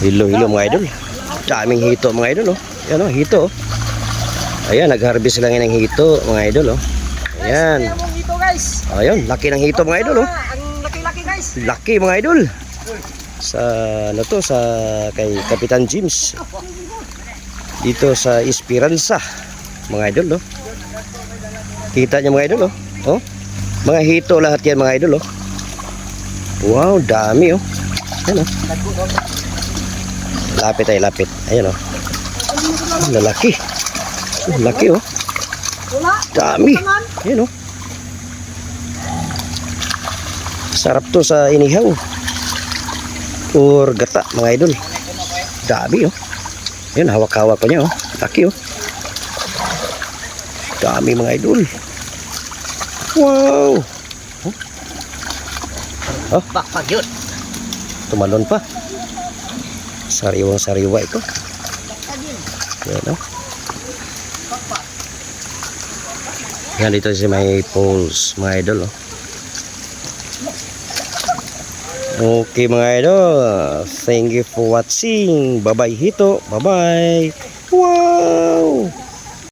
Hilo, hilo mga idol. Daming hito mga idol, oh. Yan, oh, hito, oh. Ayan, nag-harvest lang yan ng hito, mga idol, oh. Ayan. Dito guys. Ayun, laki ng hito, mga idol, oh. Ang laki-laki guys. Laki, mga idol. Sa, ano to, sa, kay Kapitan James. Dito sa Esperanza, mga idol, oh. Kita niyo, mga idol, oh. Oh. Mga hito lahat yan, mga idol, oh. Wow, dami, oh. Ayan, oh. Lapit tayo, lapit. Ayan, oh. Ang lalaki. Oh, laki, oh. Dami. Ayan, oh. Sarap to sa inihaw. Or gata, mga idol. Dami, oh. Ayan, hawak-hawak ko niya, oh. Laki, oh. Dami, mga idol. Wow! Oh, Bakpag yun. tumalon pa. Sariwang sariwa ito. Yan, oh. Yan dito si may poles, mga idol, oh. Okay mga idol, thank you for watching. Bye bye hito, bye bye. Wow!